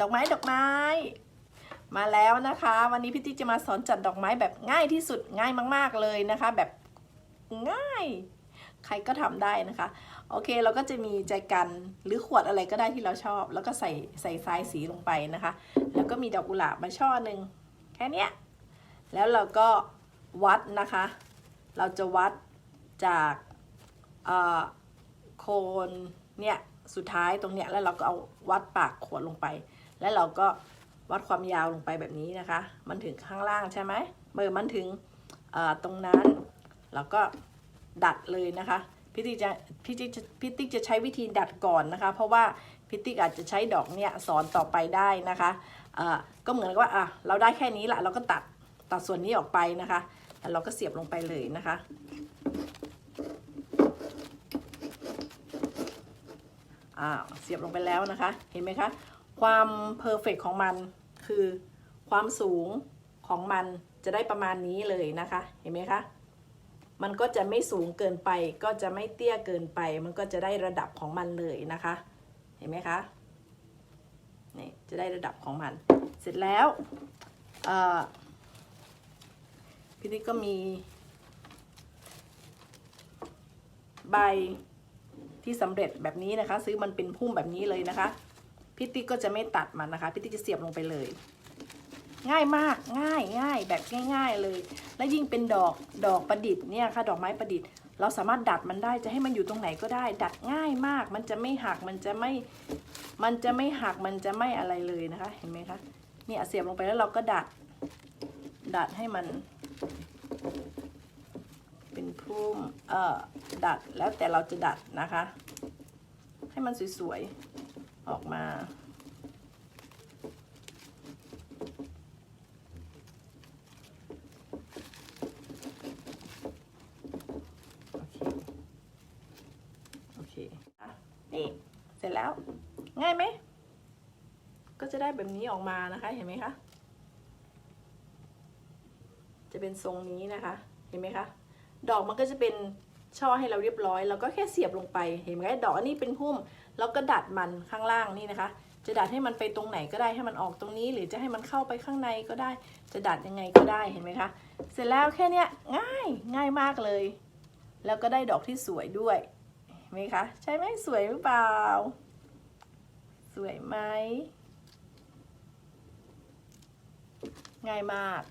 ดอกไม้ดอกไม้ มาแล้วนะคะ วันนี้พี่ติ๊กจะมาสอนจัดดอกไม้แบบง่ายที่สุดง่ายมาก ๆเลยนะคะ แบบง่าย ใครก็ทำได้นะคะ โอเคเราก็จะมีใจกันหรือขวดอะไรก็ได้ที่เราชอบ แล้วก็ใส่ใส่ทรายสีลงไปนะคะ แล้วก็มีดอกกุหลาบมาช่อหนึ่งแค่นี้แล้วเราก็วัดนะคะ เราจะวัดจากโคนเนี่ยสุดท้ายตรงเนี้ยแล้วเราก็เอาวัดปากขวดลงไป แล้วเราก็วัดความยาวลงไปแบบนี้นะคะ มันถึงข้างล่างใช่ไหมเมื่อมันถึงตรงนั้น เราก็ดัดเลยนะคะพี่ติ๊กจะพี่ติ๊กจะพี่ติ๊กจะใช้วิธีดัดก่อนนะคะ เพราะว่าพี่ติ๊กอาจจะใช้ดอกเนี่ยสอนต่อไปได้นะคะเออก็เหมือนกับว่าอะเราได้แค่นี้ละเราก็ตัดตัดส่วนนี้ออกไปนะคะแล้วเราก็เสียบลงไปเลยนะคะอ่าเสียบลงไปแล้วนะคะ เห็นไหมคะ ความเพอร์เฟกของมันคือความสูงของมันจะได้ประมาณนี้เลยนะคะ เห็นไหมคะ มันก็จะไม่สูงเกินไป ก็จะไม่เตี้ยเกินไป มันก็จะได้ระดับของมันเลยนะคะ เห็นไหมคะ นี่จะได้ระดับของมัน เสร็จแล้วอ่อพี่ติ๊กก็มี ใบที่สำเร็จแบบนี้นะคะ ซื้อมันเป็นพุ่มแบบนี้เลยนะคะ พี่ติ๊กก็จะไม่ตัดมันนะคะพี่ติ๊กจะเสียบลงไปเลย ง่ายมากง่ายง่ายแบบง่าย ๆเลย และยิ่งเป็นดอกดอกประดิษฐ์เนี่ยค่ะดอกไม้ประดิษฐ์ เราสามารถดัดมันได้จะให้มันอยู่ตรงไหนก็ได้ ดัดง่ายมาก มันจะไม่หักมันจะไม่มันจะไม่หักมันจะไม่อะไรเลยนะคะ เห็นไหมคะเนี่ยเสียบลงไปแล้วเราก็ดัด ดัดให้มัน เป็นพุ่มเอ่อดัดแล้วแต่เราจะดัดนะคะ ให้มันสวยๆ ออกมา โอเค โอเคอะนี่ เสร็จแล้ว ง่ายไหม ก็จะได้แบบนี้ออกมานะคะ เห็นไหมคะ จะเป็นทรงนี้นะคะ เห็นไหมคะ ดอกมันก็จะเป็น ช่อให้เราเรียบร้อยแล้วก็แค่เสียบลงไป เห็นไหมดอกอันนี้เป็นพุ่ม แล้วก็ดัดมันข้างล่างนี่นะคะ จะดัดให้มันไปตรงไหนก็ได้ให้มันออกตรงนี้ หรือจะให้มันเข้าไปข้างในก็ได้ จะดัดยังไงก็ได้เห็นไหมคะเสร็จแล้วแค่เนี้ยง่ายง่ายมากเลย แล้วก็ได้ดอกที่สวยด้วยเห็นไหมคะใช่ไหมสวยหรือเปล่า สวยไหมง่ายมาก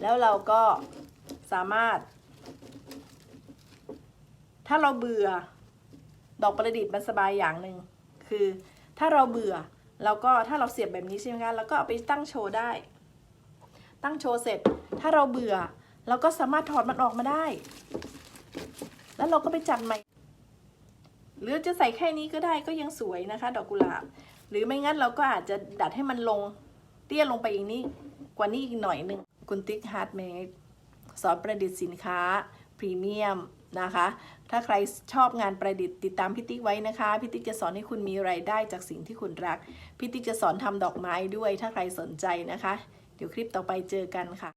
แล้วเราก็สามารถ ถ้าเราเบื่อ ดอกประดิษฐ์มันสบายอย่างหนึ่งคือ ถ้าเราเบื่อเราก็ถ้าเราเสียบแบบนี้ใช่ไหมคะเราก็เอาไปตั้งโชว์ได้ ตั้งโชว์เสร็จ ถ้าเราเบื่อเราก็สามารถถอดมันออกมาได้ แล้วเราก็ไปจัดใหม่ หรือจะใส่แค่นี้ก็ได้ก็ยังสวยนะคะ ดอกกุหลาบ หรือไม่งั้นเราก็อาจจะดัดให้มันลง เตี้ยลงไปอีกนิดกว่านี้อีกหน่อยหนึ่งคุณติ๊กฮาร์ดเมดสอนประดิษฐ์สินค้า พรีเมียมนะคะ ถ้าใครชอบงานประดิษฐ์ติดตามพี่ติ๊กไว้นะคะพี่ติ๊กจะสอนให้คุณมีไรายได้จากสิ่งที่คุณรักพี่ติ๊กจะสอนทำดอกไม้ด้วย ถ้าใครสนใจนะคะ เดี๋ยวคลิปต่อไปเจอกันค่ะ